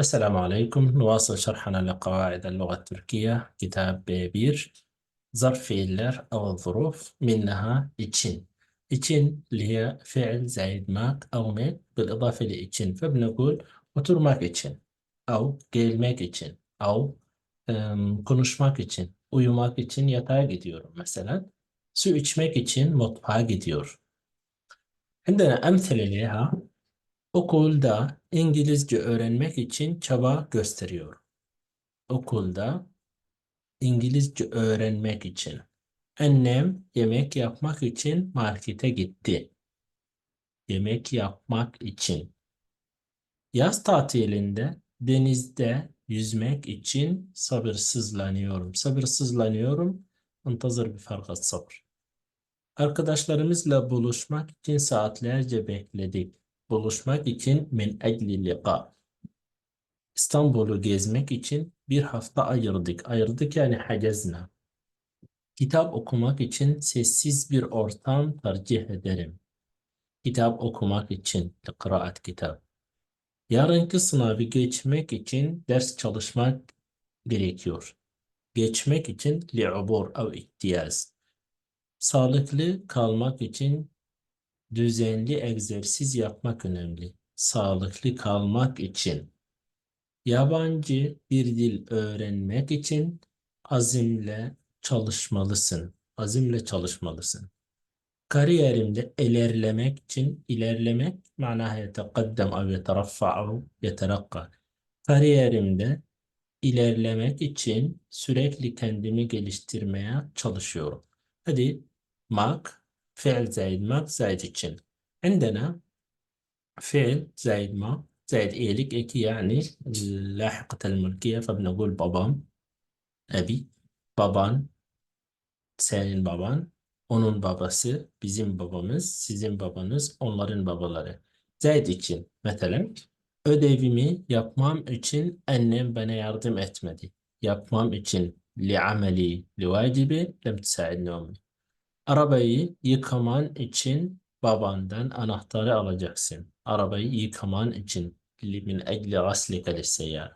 السلام عليكم نواصل شرحنا لقواعد اللغة التركية كتاب بير ظرف fiiller أو الظروف منها için için اللي هي فعل زائد ماك أو ميك بالإضافة لإتشن فبنقول oturmak için أو gelmek için أو em, konuşmak için uyumak için yatağa gidiyorum mesela su içmek için mutfağa gidiyor عندنا أمثلة لها Okulda İngilizce öğrenmek için çaba gösteriyor. Okulda İngilizce öğrenmek için. Annem yemek yapmak için markete gitti. Yemek yapmak için. Yaz tatilinde denizde yüzmek için sabırsızlanıyorum. Sabırsızlanıyorum. Muntazır bir farkat sabır. Arkadaşlarımızla buluşmak için saatlerce bekledik. Buluşmak için min ecli liqa. İstanbul'u gezmek için bir hafta ayırdık. Ayırdık yani hacezna. Kitap okumak için sessiz bir ortam tercih ederim. Kitap okumak için kıraat kitap. Yarınki sınavı geçmek için ders çalışmak gerekiyor. Geçmek için li'ubur ev ihtiyaz. Sağlıklı kalmak için düzenli egzersiz yapmak önemli. Sağlıklı kalmak için. Yabancı bir dil öğrenmek için azimle çalışmalısın. Azimle çalışmalısın. Kariyerimde ilerlemek için ilerlemek manaha yetekaddem ev yeteraffa yeterakka. Kariyerimde ilerlemek için sürekli kendimi geliştirmeye çalışıyorum. Hadi mak فعل زائد ما زائد için. عندنا فعل زائد ما زائد إيلك إيكي يعني لاحقة الملكية فبنقول babam أبي baban senin baban onun babası bizim babamız sizin babanız onların babaları zayid için mesela ödevimi yapmam için annem bana yardım etmedi yapmam için li'ameli livacibi lem tsaidni ummi Arabayı yıkaman için babandan anahtarı alacaksın. Arabayı yıkaman için min ecli gaslike lisseyyar.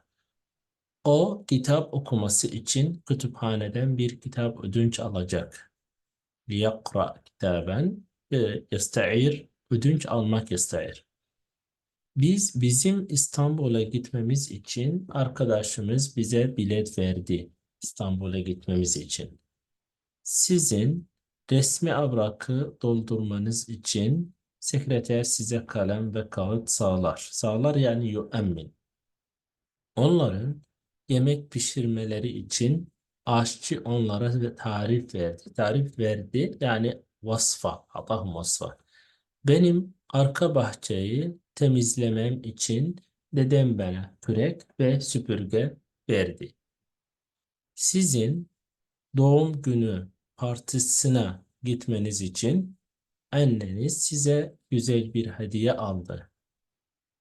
O kitap okuması için kütüphaneden bir kitap ödünç alacak. Liyakra kitaben yesta'ir ödünç almak yesta'ir. Biz bizim İstanbul'a gitmemiz için arkadaşımız bize bilet verdi. İstanbul'a gitmemiz için. Sizin Resmi evrakı doldurmanız için sekreter size kalem ve kağıt sağlar. Sağlar yani yuemmin. Onların yemek pişirmeleri için aşçı onlara tarif verdi. Tarif verdi yani vasfa, atahum vasfa. Benim arka bahçeyi temizlemem için dedem bana kürek ve süpürge verdi. Sizin doğum günü partisine gitmeniz için anneniz size güzel bir hediye aldı.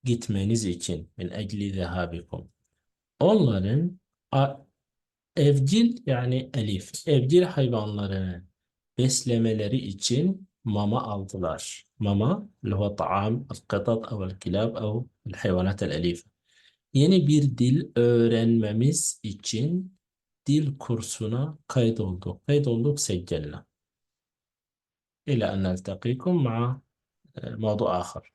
Gitmeniz için min ecli zehabikum. Onların evcil yani elif, evcil hayvanlarını beslemeleri için mama aldılar. Mama, lehu ta'am, al-qatat, av al-kilab, av al-hayvanat el-elif. Yeni bir dil öğrenmemiz için dil kursuna kaydolduk. Kaydolduk سجلنا إلى أن نلتقيكم مع موضوع آخر